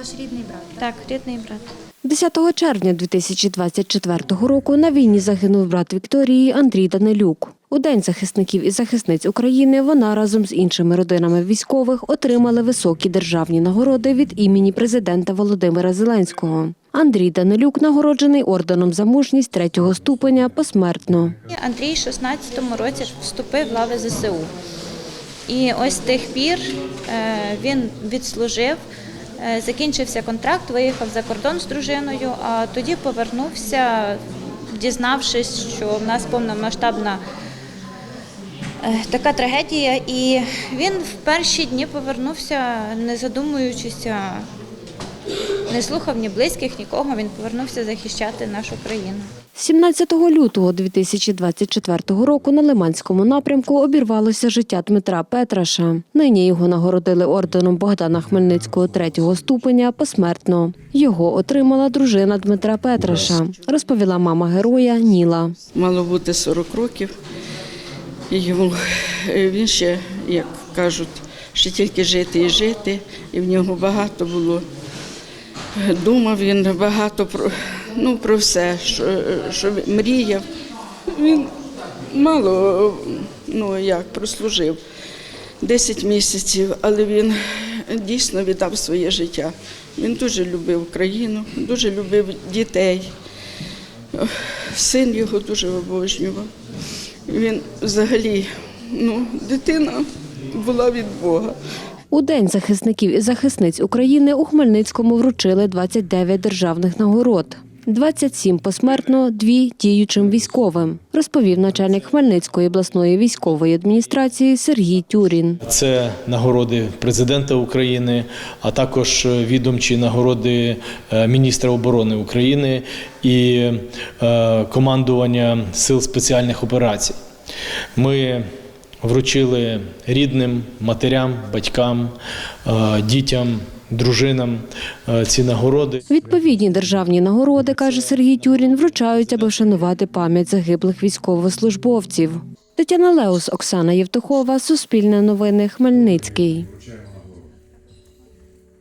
Ваш рідний брат. Так, рідний брат. 10 червня 2024 року на війні загинув брат Вікторії Андрій Данилюк. У День захисників і захисниць України вона разом з іншими родинами військових отримали високі державні нагороди від імені президента Володимира Зеленського. Андрій Данилюк нагороджений орденом за мужність третього ступеня посмертно. Андрій в 16-му році вступив в лави ЗСУ. І ось тих пір е, він відслужив, закінчився контракт, виїхав за кордон з дружиною, а тоді повернувся, дізнавшись, що в нас повномасштабна е, така трагедія. І він в перші дні повернувся, не задумуючися, не слухав ні близьких, нікого. Він повернувся захищати нашу країну. 17 лютого 2024 року на Лиманському напрямку обірвалося життя Дмитра Петраша. Нині його нагородили орденом Богдана Хмельницького третього ступеня посмертно. Його отримала дружина Дмитра Петраша, розповіла мама героя Ніла. мало бути 40 років. І йому е, він ще, як кажуть, ще тільки жити і жити, і в нього багато було. Думав він багато про, ну, про все, що, що мріяв. Він мало ну, як, прослужив 10 місяців, але він дійсно віддав своє життя. Він дуже любив країну, дуже любив дітей. Син його дуже обожнював. Він взагалі, ну, дитина була від Бога. У День захисників і захисниць України у Хмельницькому вручили 29 державних нагород. 27 посмертно, дві діючим військовим, розповів начальник Хмельницької обласної військової адміністрації Сергій Тюрін. Це нагороди президента України, а також відомчі нагороди е, міністра оборони України і е, командування сил спеціальних операцій. Ми вручили рідним, матерям, батькам, е, дітям, дружинам е, ці нагороди. Відповідні державні нагороди, каже Сергій Тюрін, вручають, аби вшанувати пам'ять загиблих військовослужбовців. Тетяна Леус, Оксана Євтухова, Суспільне новини, Хмельницький.